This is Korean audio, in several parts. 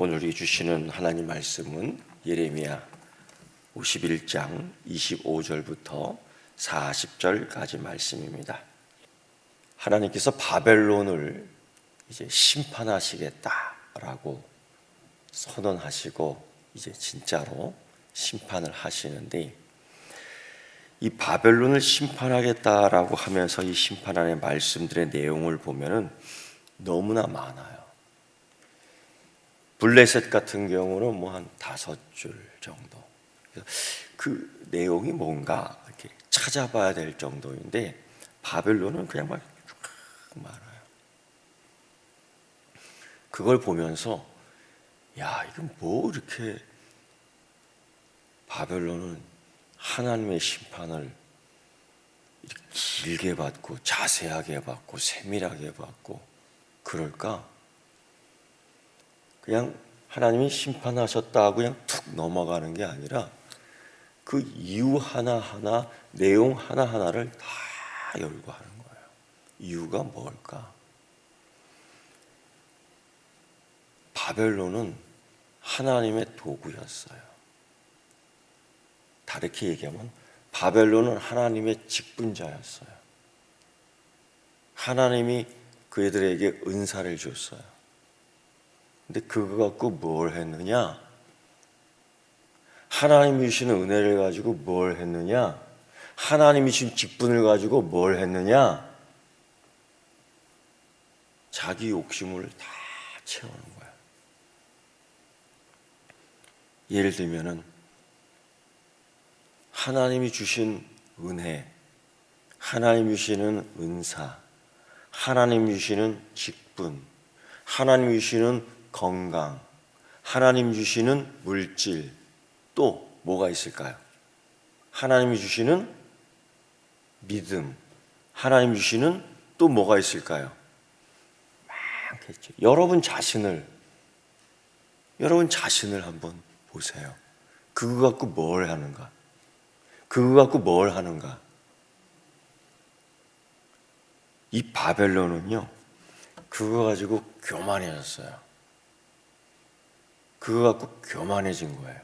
오늘 주시는 하나님 말씀은 예레미야 51장 25절부터 40절까지 말씀입니다. 하나님께서 바벨론을 이제 심판하시겠다라고 선언하시고 이제 진짜로 심판을 하시는데 이 바벨론을 심판하겠다라고 하면서 이 심판 안의 말씀들의 내용을 보면은 너무나 많아요. 블레셋 같은 경우는 뭐 한 다섯 줄 정도. 그 내용이 뭔가 이렇게 찾아봐야 될 정도인데 바벨론은 그냥 막 많아요. 그걸 보면서 야 이건 뭐 이렇게 바벨론은 하나님의 심판을 길게 받고 자세하게 받고 세밀하게 받고 그럴까? 그냥 하나님이 심판하셨다고 그냥 툭 넘어가는 게 아니라 그 이유 하나하나 내용 하나하나를 다 열고 하는 거예요. 이유가 뭘까? 바벨론은 하나님의 도구였어요. 다르게 얘기하면 바벨론은 하나님의 직분자였어요. 하나님이 그애들에게 은사를 줬어요. 근데 그거 갖고 뭘 했느냐? 하나님이 주시는 은혜를 가지고 뭘 했느냐? 하나님이 주신 직분을 가지고 뭘 했느냐? 자기 욕심을 다 채우는 거야. 예를 들면은 하나님이 주신 은혜, 하나님이 주시는 은사, 하나님이 주시는 직분, 하나님이 주시는 건강, 하나님 주시는 물질, 또 뭐가 있을까요? 하나님이 주시는 믿음, 하나님 주시는 또 뭐가 있을까요? 많겠죠. 여러분 자신을 여러분 자신을 한번 보세요. 그거 갖고 뭘 하는가? 그거 갖고 뭘 하는가? 이 바벨론은요, 그거 가지고 교만해졌어요. 그거 갖고 교만해진 거예요.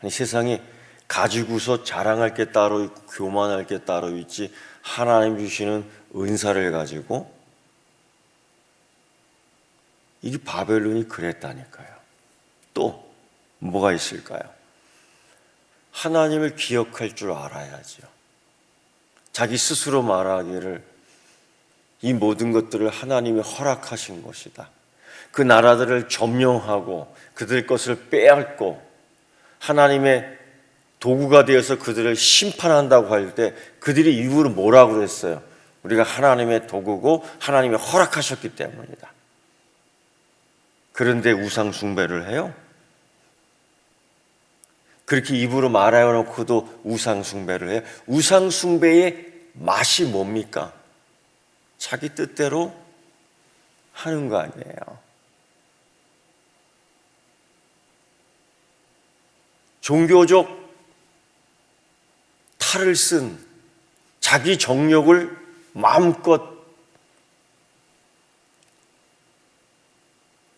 아니, 세상에 가지고서 자랑할 게 따로 있고 교만할 게 따로 있지 하나님 주시는 은사를 가지고 이게 바벨론이 그랬다니까요. 또 뭐가 있을까요? 하나님을 기억할 줄 알아야죠. 자기 스스로 말하기를 이 모든 것들을 하나님이 허락하신 것이다. 그 나라들을 점령하고 그들 것을 빼앗고 하나님의 도구가 되어서 그들을 심판한다고 할 때 그들이 이유로 뭐라고 그랬어요? 우리가 하나님의 도구고 하나님이 허락하셨기 때문이다. 그런데 우상 숭배를 해요? 그렇게 입으로 말하여 놓고도 우상 숭배를 해요? 우상 숭배의 맛이 뭡니까? 자기 뜻대로 하는 거 아니에요. 종교적 탈을 쓴 자기 정욕을 마음껏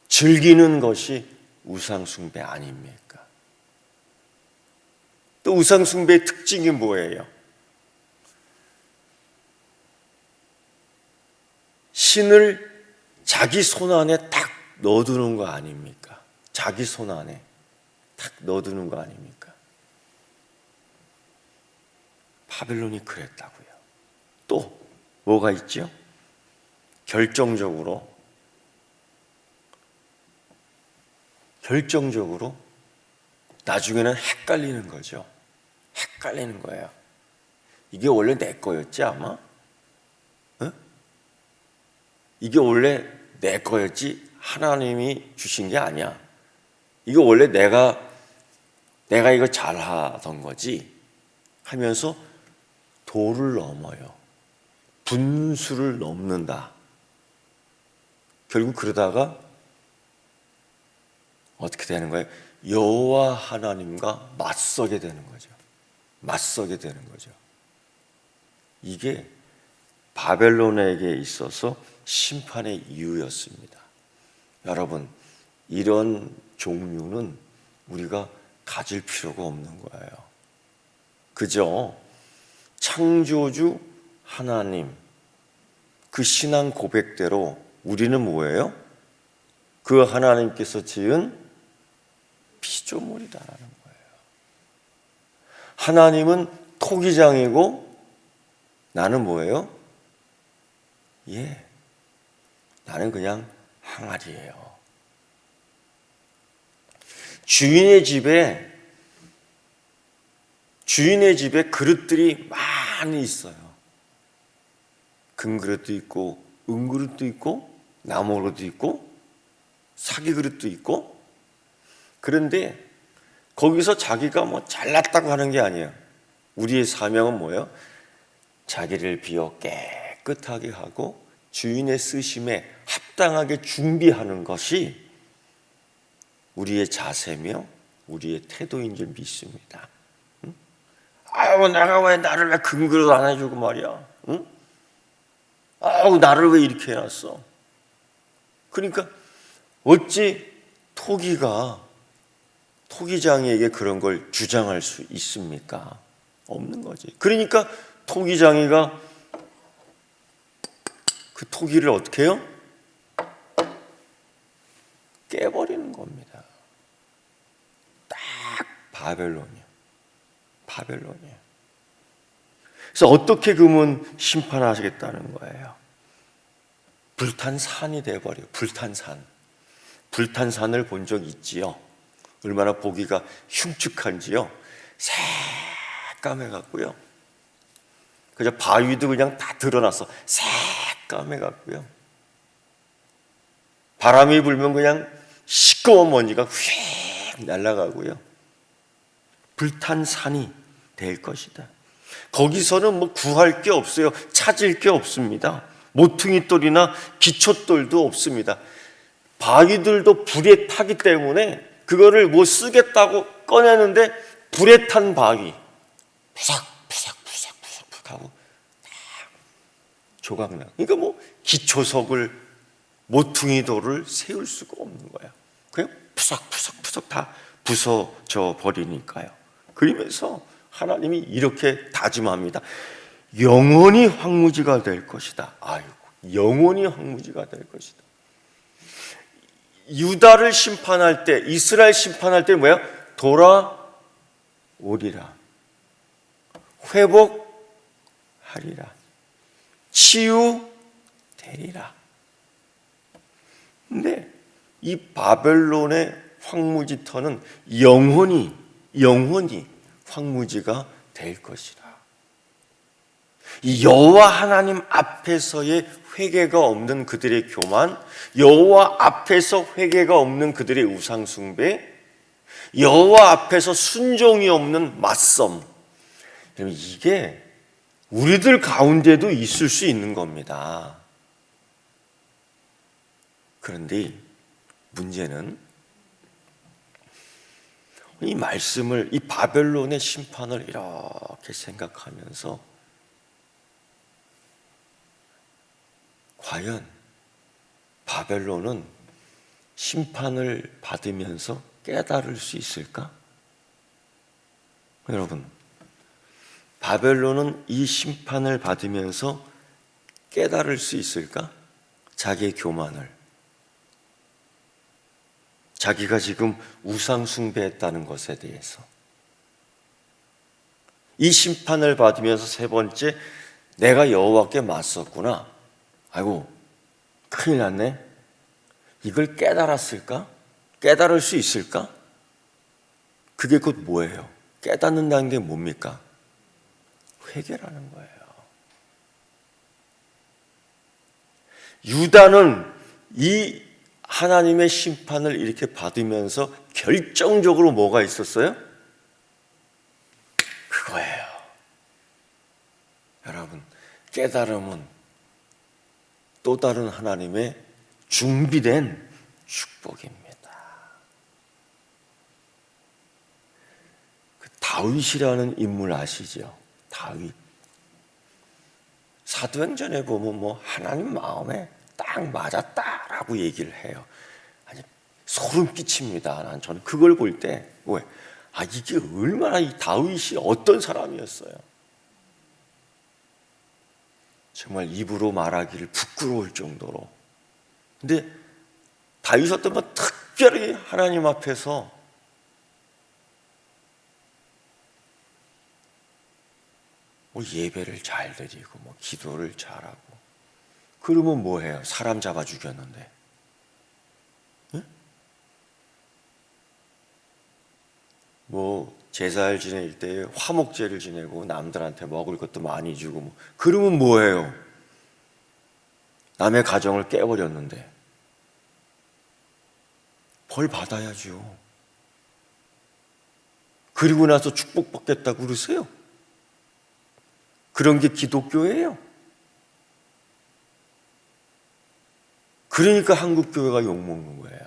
즐기는 것이 우상숭배 아닙니까? 또 우상숭배의 특징이 뭐예요? 신을 자기 손 안에 딱 넣어두는 거 아닙니까? 자기 손 안에 딱 넣어두는 거 아닙니까? 바벨론이 그랬다고요. 또 뭐가 있죠? 결정적으로 결정적으로 나중에는 헷갈리는 거죠. 헷갈리는 거예요. 이게 원래 내 거였지 아마? 어? 이게 원래 내 거였지 하나님이 주신 게 아니야. 이거 원래 내가 내가 이거 잘하던 거지 하면서 도를 넘어요. 분수를 넘는다. 결국 그러다가 어떻게 되는 거예요? 여호와 하나님과 맞서게 되는 거죠. 맞서게 되는 거죠. 이게 바벨론에게 있어서 심판의 이유였습니다. 여러분, 이런 종류는 우리가 가질 필요가 없는 거예요. 그죠? 창조주 하나님, 그 신앙 고백대로 우리는 뭐예요? 그 하나님께서 지은 피조물이다라는 거예요. 하나님은 토기장이고 나는 뭐예요? 예. 나는 그냥 항아리예요. 주인의 집에 주인의 집에 그릇들이 많이 있어요. 금 그릇도 있고 은 그릇도 있고 나무 그릇도 있고 사기 그릇도 있고 그런데 거기서 자기가 뭐 잘났다고 하는 게 아니에요. 우리의 사명은 뭐예요? 자기를 비워 깨끗하게 하고 주인의 쓰심에 합당하게 준비하는 것이 우리의 자세며 우리의 태도인 줄 믿습니다. 응? 아유, 내가 왜 나를 왜 금그릇 안 해주고 말이야? 응? 아우, 나를 왜 이렇게 해놨어? 그러니까 어찌 토기가 토기장이에게 그런 걸 주장할 수 있습니까? 없는 거지. 그러니까 토기장이가 그 토기를 어떻게 해요? 깨버리는 겁니다. 딱 바벨론이야. 바벨론이야. 그래서 어떻게 그러면 심판하시겠다는 거예요? 불탄 산이 돼버려요. 불탄 산. 불탄 산을 본 적 있지요. 얼마나 보기가 흉측한지요. 새까매 갖고요. 그저 바위도 그냥 다 드러났어. 새까매 갖고요. 바람이 불면 그냥 시꺼먼 먼지가 휙 날아가고요. 불탄 산이 될 것이다. 거기서는 뭐 구할 게 없어요. 찾을 게 없습니다. 모퉁이 돌이나 기초돌도 없습니다. 바위들도 불에 타기 때문에 그거를 뭐 쓰겠다고 꺼내는데 불에 탄 바위 푸삭 푸삭 푸삭 푸삭 푸삭 하고 다 조각나. 그러니까 뭐 기초석을 모퉁이 돌을 세울 수가 없는 거야. 그냥 푸삭 푸삭 푸삭 다 부서져 버리니까요. 그러면서 하나님이 이렇게 다짐합니다. 영원히 황무지가 될 것이다. 아이고, 영원히 황무지가 될 것이다. 유다를 심판할 때, 이스라엘 심판할 때 뭐야? 돌아오리라. 회복하리라. 치유되리라. 근데 이 바벨론의 황무지터는 영원히, 영원히 황무지가 될 것이라. 이 여호와 하나님 앞에서의 회개가 없는 그들의 교만, 여호와 앞에서 회개가 없는 그들의 우상 숭배, 여호와 앞에서 순종이 없는 맞섬. 이게 우리들 가운데도 있을 수 있는 겁니다. 그런데 문제는 이 말씀을 이 바벨론의 심판을 이렇게 생각하면서 과연 바벨론은 심판을 받으면서 깨달을 수 있을까? 여러분, 바벨론은 이 심판을 받으면서 깨달을 수 있을까? 자기의 교만을. 자기가 지금 우상 숭배했다는 것에 대해서. 이 심판을 받으면서 세 번째, 내가 여호와께 맞섰구나. 아이고, 큰일 났네. 이걸 깨달았을까? 깨달을 수 있을까? 그게 곧 뭐예요? 깨닫는다는 게 뭡니까? 회개라는 거예요. 유다는 이 하나님의 심판을 이렇게 받으면서 결정적으로 뭐가 있었어요? 그거예요. 여러분, 깨달음은 또 다른 하나님의 준비된 축복입니다. 그 다윗이라는 인물 아시죠? 다윗. 사도행전에 보면 뭐 하나님 마음에 딱 맞았다 라고 얘기를 해요. 아니 소름 끼칩니다. 난 저는 그걸 볼 때 왜? 아 이게 얼마나 이 다윗이 어떤 사람이었어요. 정말 입으로 말하기를 부끄러울 정도로. 근데 다윗 어떤 뭐 특별히 하나님 앞에서 뭐 예배를 잘 드리고 뭐 기도를 잘하고 그러면 뭐 해요? 사람 잡아 죽였는데 응? 뭐 제사를 지낼 때 화목제를 지내고 남들한테 먹을 것도 많이 주고 뭐 그러면 뭐해요? 남의 가정을 깨버렸는데 벌 받아야죠. 그리고 나서 축복받겠다고 그러세요? 그런 게 기독교예요. 그러니까 한국 교회가 욕먹는 거예요.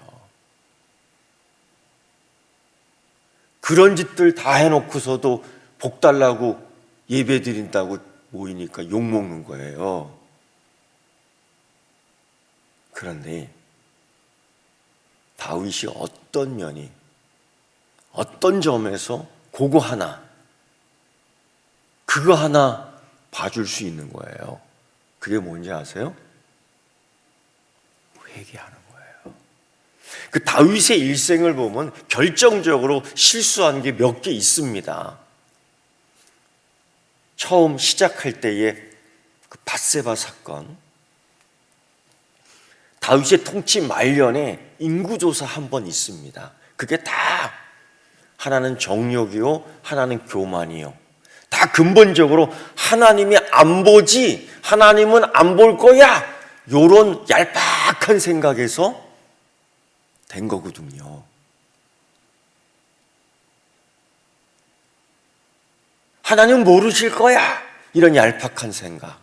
그런 짓들 다 해놓고서도 복 달라고 예배 드린다고 모이니까 욕먹는 거예요. 그런데 다윗이 어떤 면이 어떤 점에서 그거 하나 그거 하나 봐줄 수 있는 거예요. 그게 뭔지 아세요? 회개하는 거예요. 그 다윗의 일생을 보면 결정적으로 실수한 게 몇 개 있습니다. 처음 시작할 때의 그 바세바 사건, 다윗의 통치 말년에 인구조사 한 번 있습니다. 그게 다 하나는 정욕이요, 하나는 교만이요. 다 근본적으로 하나님이 안 보지, 하나님은 안 볼 거야. 요런 얄팍한 생각에서 된 거거든요. 하나님 모르실 거야. 이런 얄팍한 생각.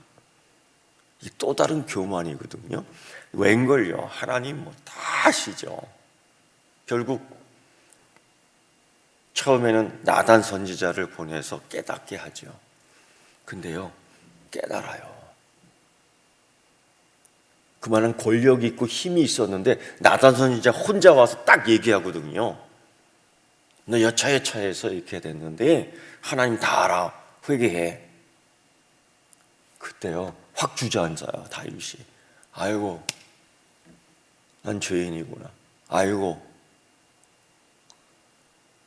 이 또 다른 교만이거든요. 웬걸요? 하나님 뭐 다 아시죠. 결국 처음에는 나단 선지자를 보내서 깨닫게 하죠. 근데요, 깨달아요. 그만한 권력이 있고 힘이 있었는데 나단 선지자 혼자 와서 딱 얘기하거든요. 너 여차여차해서 이렇게 됐는데 하나님 다 알아. 회개해. 그때요, 확 주저앉아요, 다윗이. 아이고, 난 죄인이구나. 아이고.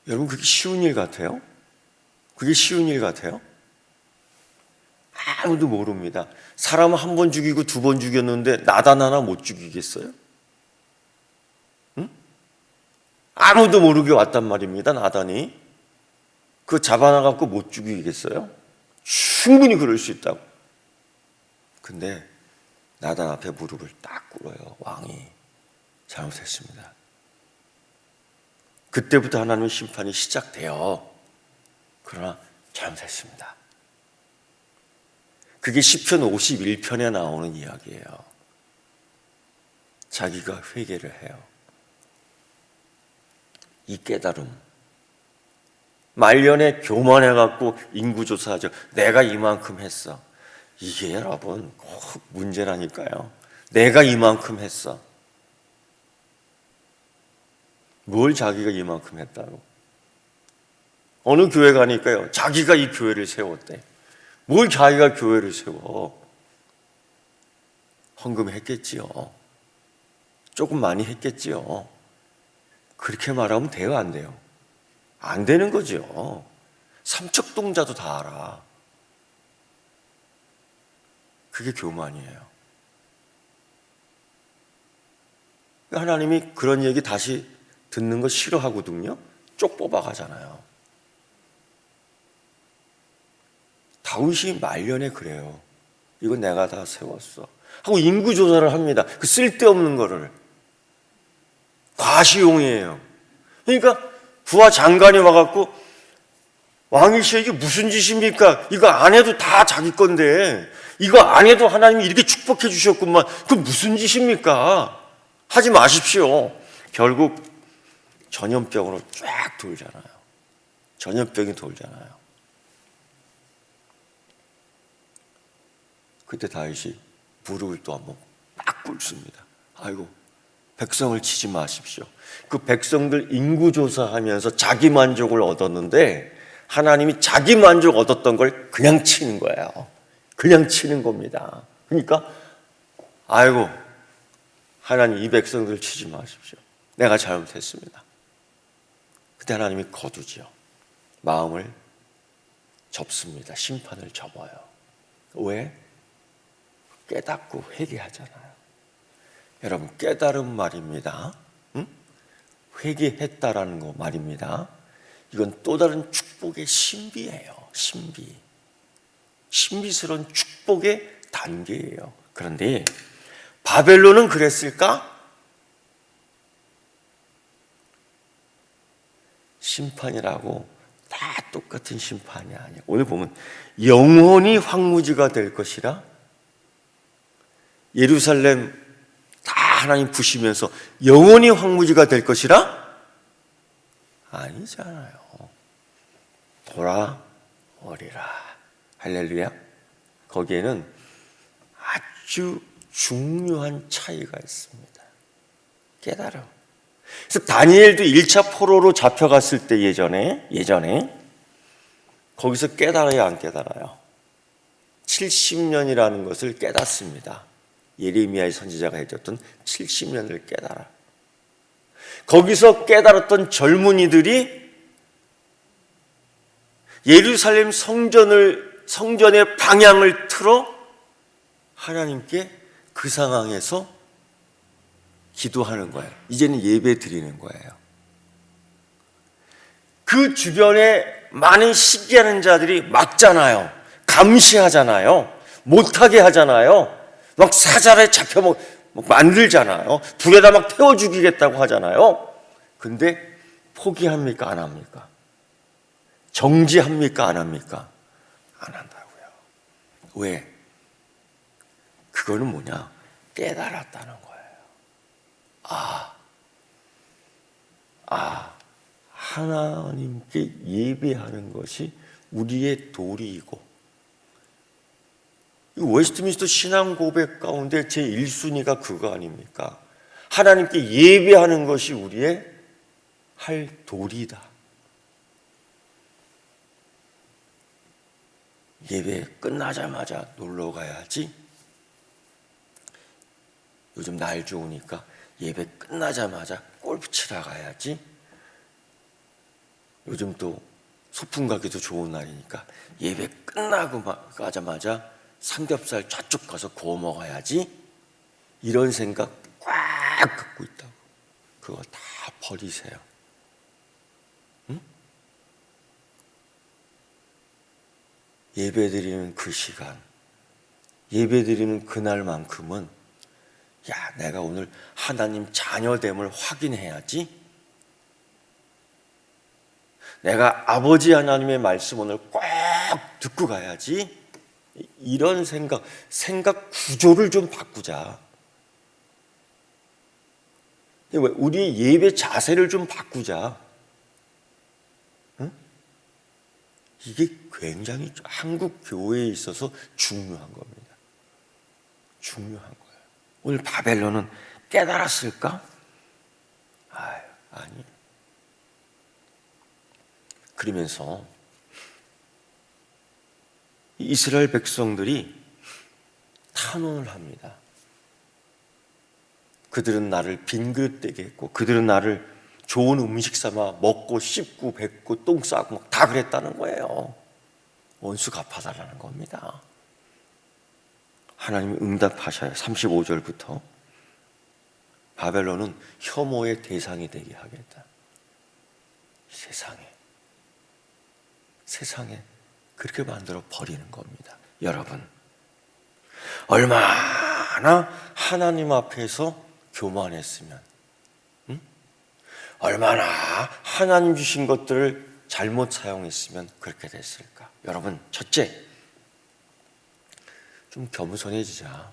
여러분, 그게 쉬운 일 같아요? 그게 쉬운 일 같아요? 아무도 모릅니다. 사람 한 번 죽이고 두 번 죽였는데 나단 하나 못 죽이겠어요? 응? 아무도 모르게 왔단 말입니다. 나단이. 그 잡아나갖고 못 죽이겠어요? 충분히 그럴 수 있다고. 근데 나단 앞에 무릎을 딱 꿇어요. 왕이 잘못했습니다. 그때부터 하나님의 심판이 시작돼요. 그러나 잘못했습니다. 그게 시편 51편에 나오는 이야기예요. 자기가 회개를 해요. 이 깨달음. 말년에 교만해갖고 인구조사하죠. 내가 이만큼 했어. 이게 여러분 꼭 문제라니까요. 내가 이만큼 했어. 뭘 자기가 이만큼 했다고? 어느 교회 가니까요. 자기가 이 교회를 세웠대. 뭘 자기가 교회를 세워? 헌금했겠지요. 조금 많이 했겠지요. 그렇게 말하면 돼요, 안 돼요? 안 되는 거죠. 삼척동자도 다 알아. 그게 교만이에요. 하나님이 그런 얘기 다시 듣는 거 싫어하거든요. 쪽 뽑아가잖아요. 다윗이 말년에 그래요. 이건 내가 다 세웠어. 하고 인구 조사를 합니다. 그 쓸데없는 거를 과시용이에요. 그러니까 부하 장관이 와갖고 왕이시 이게 무슨 짓입니까? 이거 안 해도 다 자기 건데 이거 안 해도 하나님이 이렇게 축복해 주셨구만. 그 무슨 짓입니까? 하지 마십시오. 결국 전염병으로 쫙 돌잖아요. 전염병이 돌잖아요. 그때 다윗이 무릎을 또 한번 딱 꿇습니다. 아이고, 백성을 치지 마십시오. 그 백성들 인구 조사하면서 자기 만족을 얻었는데 하나님이 자기 만족 얻었던 걸 그냥 치는 거예요. 그냥 치는 겁니다. 그러니까 아이고 하나님 이 백성들 치지 마십시오. 내가 잘못했습니다. 그때 하나님이 거두지요. 마음을 접습니다. 심판을 접어요. 왜? 깨닫고 회개하잖아요. 여러분 깨달은 말입니다. 응? 회개했다라는 거 말입니다. 이건 또 다른 축복의 신비예요. 신비. 신비스러운 축복의 단계예요. 그런데 바벨론은 그랬을까? 심판이라고 다 똑같은 심판이 아니야. 오늘 보면 영원히 황무지가 될 것이라 예루살렘 다 하나님 부시면서 영원히 황무지가 될 것이라 아니잖아요. 돌아오리라. 할렐루야. 거기에는 아주 중요한 차이가 있습니다. 깨달음. 그래서 다니엘도 1차 포로로 잡혀갔을 때 예전에, 예전에, 거기서 깨달아야 안 깨달아요. 70년이라는 것을 깨닫습니다. 예레미야의 선지자가 해줬던 70년을 깨달아. 거기서 깨달았던 젊은이들이 예루살렘 성전을 성전의 방향을 틀어 하나님께 그 상황에서 기도하는 거예요. 이제는 예배 드리는 거예요. 그 주변에 많은 시기하는 자들이 막잖아요. 감시하잖아요. 못하게 하잖아요. 막 사자에 잡혀 막 만들잖아요. 불에다 막 태워 죽이겠다고 하잖아요. 근데 포기합니까? 안 합니까? 정지합니까? 안 합니까? 안 한다고요. 왜? 그거는 뭐냐? 깨달았다는 거예요. 아, 아, 하나님께 예배하는 것이 우리의 도리이고, 이 웨스트민스터 신앙 고백 가운데 제 1순위가 그거 아닙니까? 하나님께 예배하는 것이 우리의 할 도리다. 예배 끝나자마자 놀러 가야지. 요즘 날 좋으니까 예배 끝나자마자 골프 치러 가야지. 요즘 또 소풍 가기도 좋은 날이니까 예배 끝나고 가자마자 삼겹살 저쪽 가서 구워 먹어야지. 이런 생각 꽉 갖고 있다고. 그거 다 버리세요. 예배드리는 그 시간, 예배드리는 그날만큼은 야, 내가 오늘 하나님 자녀됨을 확인해야지. 내가 아버지 하나님의 말씀 오늘 꼭 듣고 가야지. 이런 생각, 생각 구조를 좀 바꾸자. 우리 예배 자세를 좀 바꾸자. 이게 굉장히 한국 교회에 있어서 중요한 겁니다. 중요한 거예요. 오늘 바벨론은 깨달았을까? 아, 아니. 그러면서 이스라엘 백성들이 탄원을 합니다. 그들은 나를 빈 그릇 되게 했고 그들은 나를 좋은 음식 삼아 먹고 씹고 뱉고 똥 싸고 다 그랬다는 거예요. 원수 갚아달라는 겁니다. 하나님이 응답하셔요. 35절부터. 바벨론은 혐오의 대상이 되게 하겠다. 세상에. 세상에 그렇게 만들어 버리는 겁니다. 여러분. 얼마나 하나님 앞에서 교만했으면 얼마나 하나님 주신 것들을 잘못 사용했으면 그렇게 됐을까? 여러분, 첫째, 좀 겸손해지자.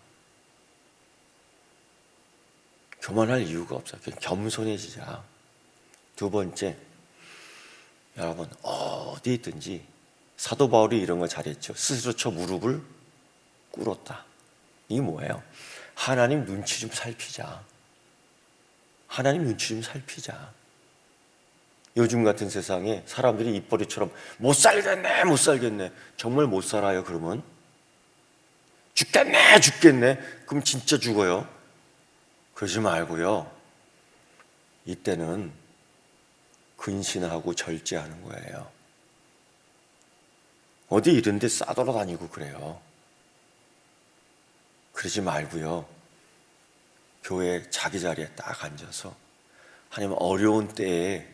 교만할 이유가 없어. 겸손해지자. 두 번째, 여러분, 어디 있든지 사도 바울이 이런 거 잘했죠. 스스로 쳐 무릎을 꿇었다. 이게 뭐예요? 하나님 눈치 좀 살피자. 하나님 눈치 좀 살피자. 요즘 같은 세상에 사람들이 입버릇처럼 못 살겠네, 못 살겠네. 정말 못 살아요, 그러면? 죽겠네, 죽겠네. 그럼 진짜 죽어요. 그러지 말고요. 이때는 근신하고 절제하는 거예요. 어디 이런 데 싸돌아다니고 그래요. 그러지 말고요. 교회 자기 자리에 딱 앉아서 하나님 어려운 때에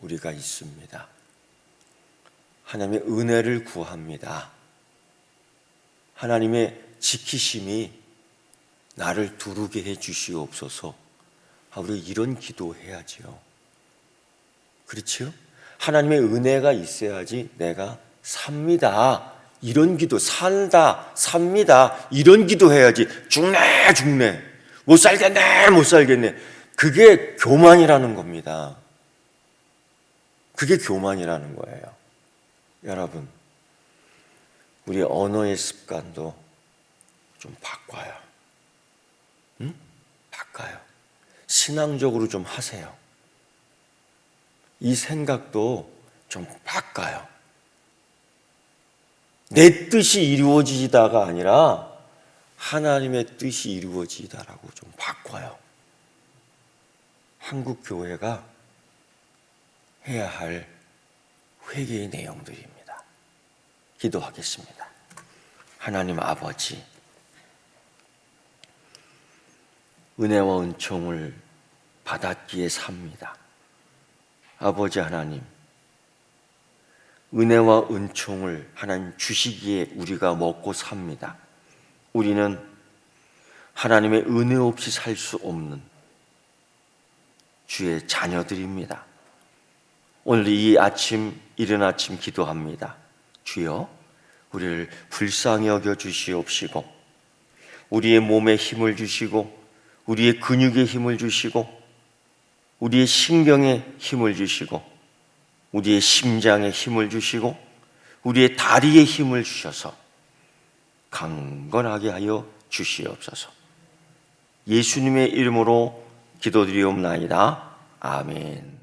우리가 있습니다. 하나님의 은혜를 구합니다. 하나님의 지키심이 나를 두르게 해 주시옵소서. 아, 우리 이런 기도해야지요. 그렇지요? 하나님의 은혜가 있어야지 내가 삽니다. 이런 기도, 살다, 삽니다. 이런 기도 해야지. 죽네, 죽네. 못 살겠네, 못 살겠네. 그게 교만이라는 겁니다. 그게 교만이라는 거예요. 여러분, 우리 언어의 습관도 좀 바꿔요. 응? 바꿔요. 신앙적으로 좀 하세요. 이 생각도 좀 바꿔요. 내 뜻이 이루어지다가 아니라 하나님의 뜻이 이루어지다라고 좀 바꿔요. 한국 교회가 해야 할 회개의 내용들입니다. 기도하겠습니다. 하나님 아버지, 은혜와 은총을 받았기에 삽니다. 아버지 하나님, 은혜와 은총을 하나님 주시기에 우리가 먹고 삽니다. 우리는 하나님의 은혜 없이 살 수 없는 주의 자녀들입니다. 오늘 이 아침, 이른 아침 기도합니다. 주여, 우리를 불쌍히 여겨 주시옵시고, 우리의 몸에 힘을 주시고, 우리의 근육에 힘을 주시고, 우리의 신경에 힘을 주시고, 우리의 심장에 힘을 주시고, 우리의 다리에 힘을 주셔서 강건하게 하여 주시옵소서. 예수님의 이름으로 기도드리옵나이다. 아멘.